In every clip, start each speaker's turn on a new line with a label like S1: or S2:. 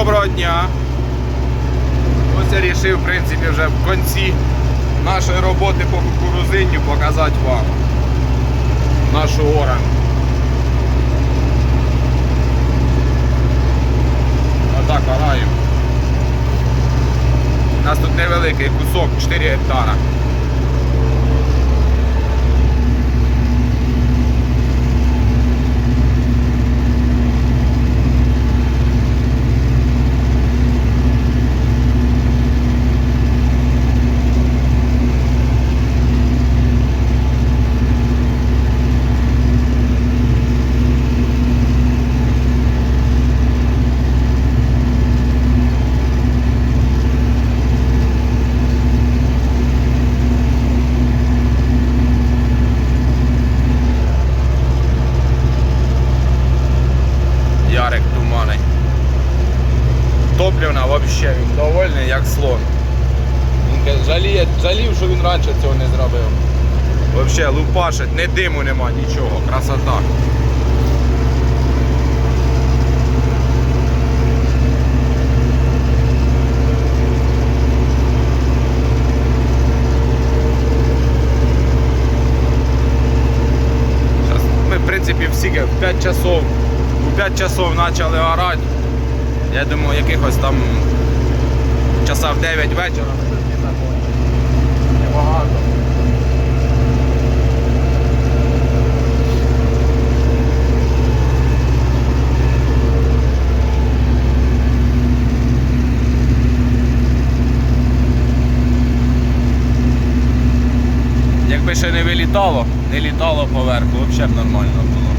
S1: доброго дня. Ось я рішив, в принципі, вже в кінці нашої роботи по кукурузинню показати вам нашу оранку. Отак ораємо. У нас тут невеликий кусок, 4 гектара. Топлівна взагалі він довольний, як слон. Він жаліє, жалів, що він раніше цього не зробив. Взагалі лупашить, не диму нема, нічого, красота. Зараз ми, в принципі, всі в 5 часов, у 5 часов почали орати. Я думаю, якихось там часа в 9 вечора. Небагато. Якби ще не вилітало, не літало поверху, взагалі б нормально було.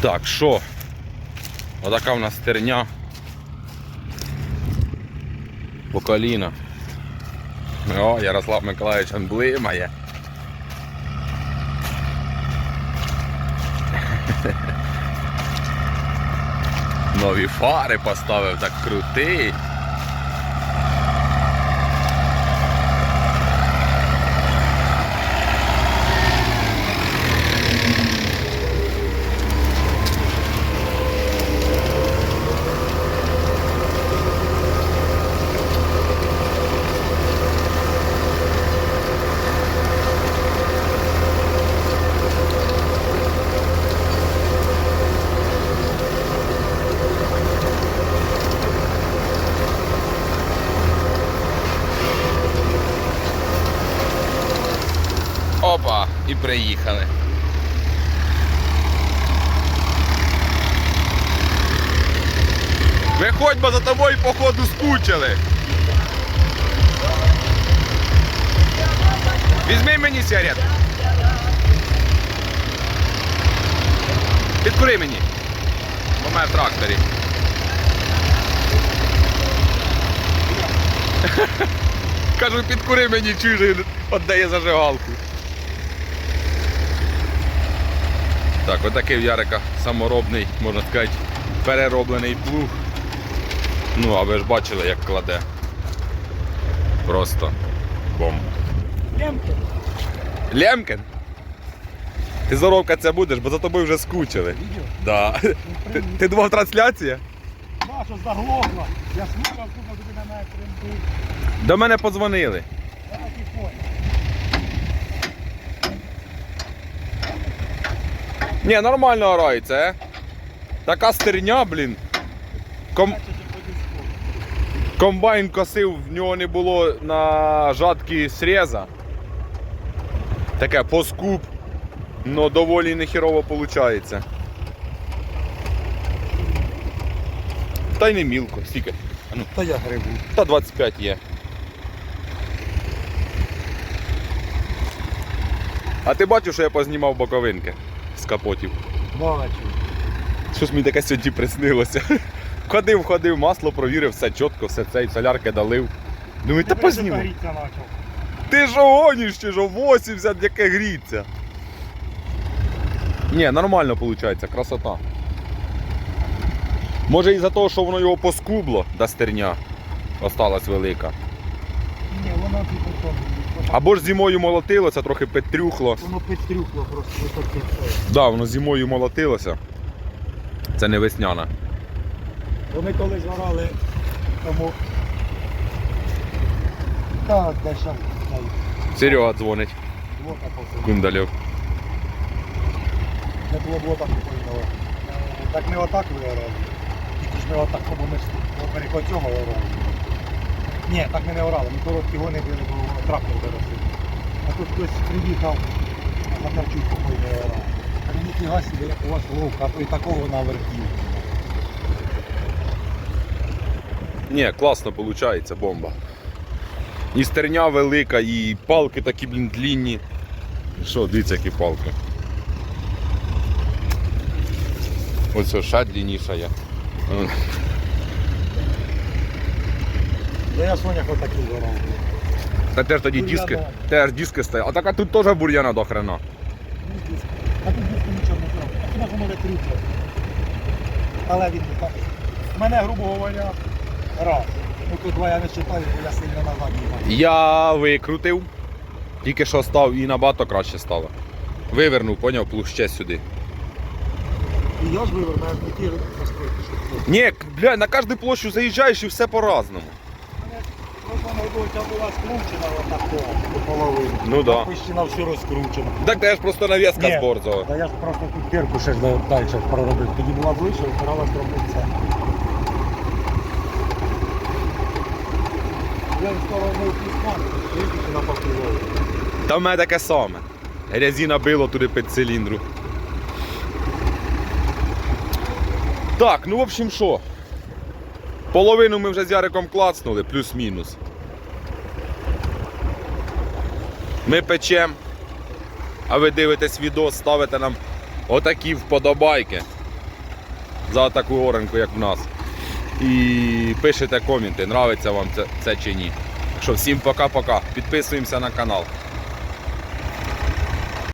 S1: Так, що? Отака в нас стерня. По коліна. О, Ярослав Миколаївич анблимає. Нові фари поставив, так крутий. Опа, і приїхали. Виходь, бо за тобою походу скучили. Візьми мені сигарету. Підкури мені. Бо мене в тракторі. Кажу, підкури мені чужий, віддає зажигалку. Так, отакий в Ярика саморобний, можна сказати, перероблений плуг. Ну, а ви ж бачили, як кладе. Просто бомба.
S2: Лемки.
S1: Лемкен? Ти здоровка це будеш, бо за тобою вже скучили.
S2: Відео?
S1: Да. Ти, ти думав трансляція?
S2: Що заглохла. Я слухав, слухав, тобі на мене тремтить.
S1: До мене подзвонили.
S2: Я так і понял.
S1: Ні, нормально грається, е? Така стерня, блін. Ком... Комбайн косив, в нього не було на жатки среза. Таке поскуп, но доволі нехірово виходить. Та й не мілко, стільки. Ну,
S2: Та я грибу.
S1: та 25 є. А ти бачив, що я познімав боковинки з капотів?
S2: Бачу.
S1: Щось мені таке сьогодні приснилося. Ходив, ходив, масло провірив, все чітко, все це, і солярки долив. Думаю, та позніму. Ти ж гониш, чи ж 80, яке гріться. Ні, нормально виходить, красота. Може із-за того, що воно його поскубло, да стерня осталась велика.
S2: Ні, воно типу то.
S1: Або ж зимою молотилося, трохи петрюхло.
S2: Воно підстрюхло просто високе.
S1: Да, воно зимою молотилося. Це не весняна.
S2: Вони колись горали тому. Так, де
S1: Серега дзвонить,
S2: блока повсюди.
S1: Кундалєв.
S2: Не було блока повинного. Так ми отак вигорали. Тільки ж ми отак, бо ми ж попереко цього орали. Ні, так ми не орали, ми короткі гони били, бо трактор виросив. А тут хтось приїхав, а Захарчук покойний орав. Каже, ніфіга собі, як у вас ловка, а то і такого навертів.
S1: Ні, класно виходить, бомба. І стерня велика, і палки такі, блін, длінні. Що, дивіться, які палки. Ось ще длинніша є.
S2: Да я Сонях отакий орав.
S1: Та теж тоді
S2: Бур'яна.
S1: диски, теж диски стоять. А так а тут теж бур'яна до хрена.
S2: А тут дійсно нічого не треба. А хіба воно не круче. Але він так. У мене, грубо говоря, раз. Ну тут два я не читаю, бо я сильно назад їхав.
S1: Я викрутив, тільки що став і набагато краще стало. Вивернув, поняв, плуг ще сюди.
S2: І я ж виверну, я не ті настройки, що.
S1: Ні, бля, на кожну площу заїжджаєш і все по-разному.
S2: Просто була скручена до.
S1: Ну да.
S2: Почти на всю розкручена.
S1: Так теж просто навіска
S2: Ні.
S1: з борзого.
S2: Та я ж просто тут дірку ще ж далі проробив. Тоді була ближче, впиралась робити це. Я в сторону піскан, виключно на покривову.
S1: Та в мене таке саме. Грязі набило туди під циліндру. Так, ну в общем що. Половину ми вже з Яриком клацнули, плюс-мінус. Ми печем, а ви дивитесь відео, ставите нам отакі вподобайки. за таку оранку, як в нас. І пишете коменти, нравиться вам це, це чи ні. Так що всім пока-пока. Підписуємося на канал.